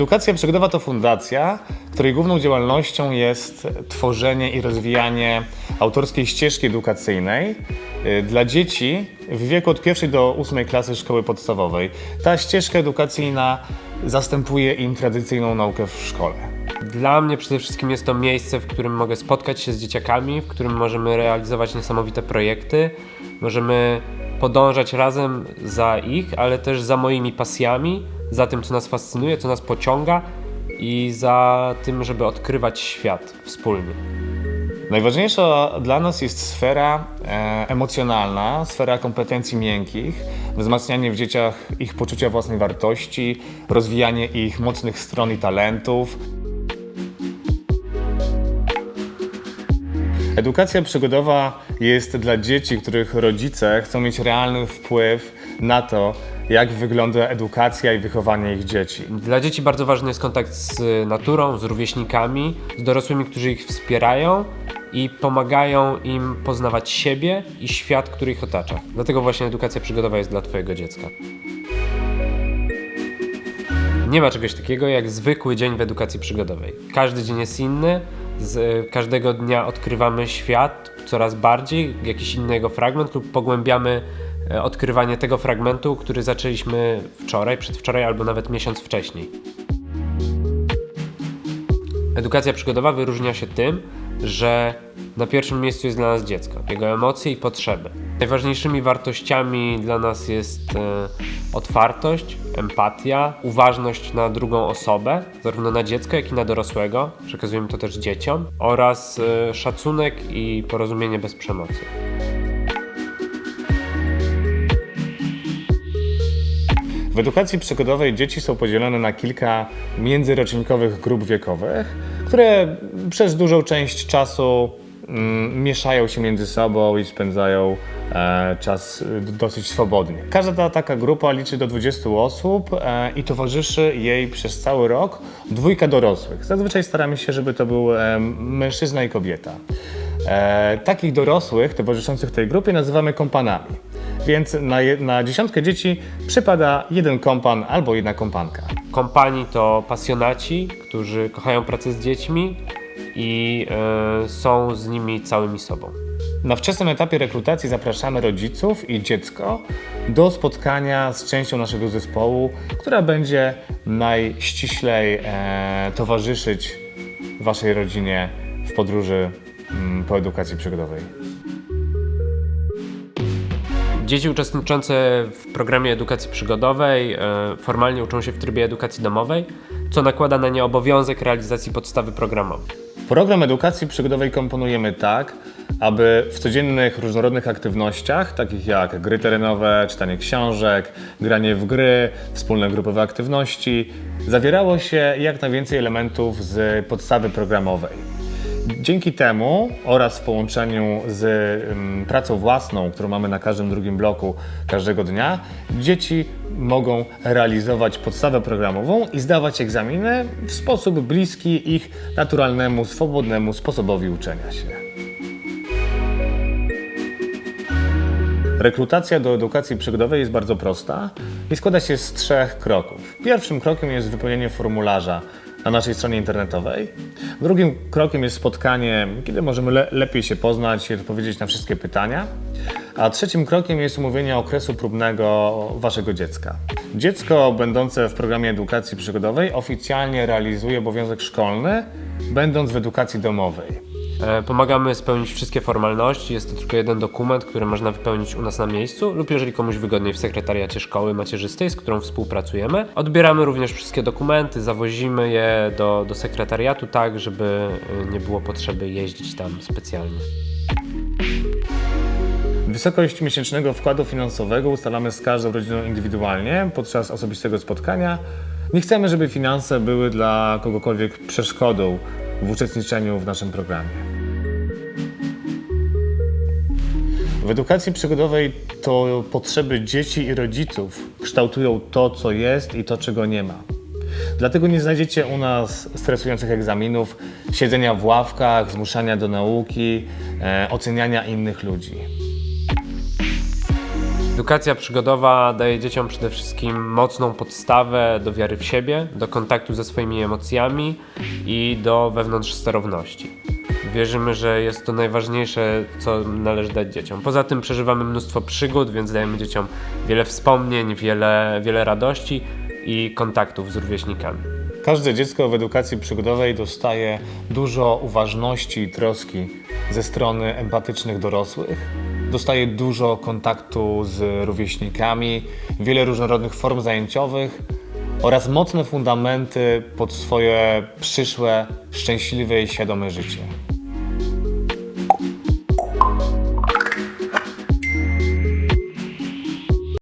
Edukacja Przygodowa to fundacja, której główną działalnością jest tworzenie i rozwijanie autorskiej ścieżki edukacyjnej y, dla dzieci w wieku od pierwszej do ósmej klasy szkoły podstawowej. Ta ścieżka edukacyjna zastępuje im tradycyjną naukę w szkole. Dla mnie przede wszystkim jest to miejsce, w którym mogę spotkać się z dzieciakami, w którym możemy realizować niesamowite projekty, możemy podążać razem za ich, ale też za moimi pasjami, za tym, co nas fascynuje, co nas pociąga i za tym, żeby odkrywać świat wspólnie. Najważniejsza dla nas jest sfera e, emocjonalna, sfera kompetencji miękkich, wzmacnianie w dzieciach ich poczucia własnej wartości, rozwijanie ich mocnych stron i talentów. Edukacja przygodowa jest dla dzieci, których rodzice chcą mieć realny wpływ na to, jak wygląda edukacja i wychowanie ich dzieci. Dla dzieci bardzo ważny jest kontakt z naturą, z rówieśnikami, z dorosłymi, którzy ich wspierają i pomagają im poznawać siebie i świat, który ich otacza. Dlatego właśnie edukacja przygodowa jest dla Twojego dziecka. Nie ma czegoś takiego jak zwykły dzień w edukacji przygodowej. Każdy dzień jest inny, z każdego dnia odkrywamy świat coraz bardziej, jakiś inny jego fragment lub pogłębiamy e, odkrywanie tego fragmentu, który zaczęliśmy wczoraj, przedwczoraj albo nawet miesiąc wcześniej. Edukacja przygodowa wyróżnia się tym, że na pierwszym miejscu jest dla nas dziecko, jego emocje i potrzeby. Najważniejszymi wartościami dla nas jest e, otwartość, empatia, uważność na drugą osobę, zarówno na dziecko, jak i na dorosłego. Przekazujemy to też dzieciom oraz e, szacunek i porozumienie bez przemocy. W edukacji przygodowej dzieci są podzielone na kilka międzyrocznikowych grup wiekowych, które przez dużą część czasu mm, mieszają się między sobą i spędzają czas y, dosyć swobodnie. Każda ta taka grupa liczy do 20 osób e, i towarzyszy jej przez cały rok dwójka dorosłych. Zazwyczaj staramy się, żeby to był e, mężczyzna i kobieta. E, takich dorosłych towarzyszących tej grupie nazywamy kompanami. Więc na, je, na dziesiątkę dzieci przypada jeden kompan albo jedna kompanka. Kompanii to pasjonaci, którzy kochają pracę z dziećmi i e, są z nimi całymi sobą. Na wczesnym etapie rekrutacji zapraszamy rodziców i dziecko do spotkania z częścią naszego zespołu, która będzie najściślej e, towarzyszyć Waszej rodzinie w podróży mm, po edukacji przygodowej. Dzieci uczestniczące w programie edukacji przygodowej e, formalnie uczą się w trybie edukacji domowej, co nakłada na nie obowiązek realizacji podstawy programowej. Program edukacji przygodowej komponujemy tak, aby w codziennych, różnorodnych aktywnościach, takich jak gry terenowe, czytanie książek, granie w gry, wspólne grupowe aktywności, zawierało się jak najwięcej elementów z podstawy programowej. Dzięki temu oraz w połączeniu z pracą własną, którą mamy na każdym drugim bloku każdego dnia, dzieci mogą realizować podstawę programową i zdawać egzaminy w sposób bliski ich naturalnemu, swobodnemu sposobowi uczenia się. Rekrutacja do edukacji przygodowej jest bardzo prosta i składa się z trzech kroków. Pierwszym krokiem jest wypełnienie formularza na naszej stronie internetowej. Drugim krokiem jest spotkanie, kiedy możemy le lepiej się poznać i odpowiedzieć na wszystkie pytania. A trzecim krokiem jest umówienie okresu próbnego waszego dziecka. Dziecko będące w programie edukacji przygodowej oficjalnie realizuje obowiązek szkolny, będąc w edukacji domowej. E, Pomagamy spełnić wszystkie formalności. Jest to tylko jeden dokument, który można wypełnić u nas na miejscu, lub jeżeli komuś wygodniej w sekretariacie szkoły macierzystej, z którą współpracujemy. Odbieramy również wszystkie dokumenty, zawozimy je do, do sekretariatu, tak żeby e, nie było potrzeby jeździć tam specjalnie. Wysokość miesięcznego wkładu finansowego ustalamy z każdą rodziną indywidualnie podczas osobistego spotkania. Nie chcemy, żeby finanse były dla kogokolwiek przeszkodą w uczestniczeniu w naszym programie. W edukacji przygodowej to potrzeby dzieci i rodziców kształtują to, co jest i to, czego nie ma. Dlatego nie znajdziecie u nas stresujących egzaminów, siedzenia w ławkach, zmuszania do nauki, e, oceniania innych ludzi. Edukacja przygodowa daje dzieciom przede wszystkim mocną podstawę do wiary w siebie, do kontaktu ze swoimi emocjami i do wewnątrz sterowności. Wierzymy, że jest to najważniejsze, co należy dać dzieciom. Poza tym przeżywamy mnóstwo przygód, więc dajemy dzieciom wiele wspomnień, wiele, wiele radości i kontaktów z rówieśnikami. Każde dziecko w edukacji przygodowej dostaje dużo uważności i troski ze strony empatycznych dorosłych. Dostaje dużo kontaktu z rówieśnikami, wiele różnorodnych form zajęciowych oraz mocne fundamenty pod swoje przyszłe, szczęśliwe i świadome życie.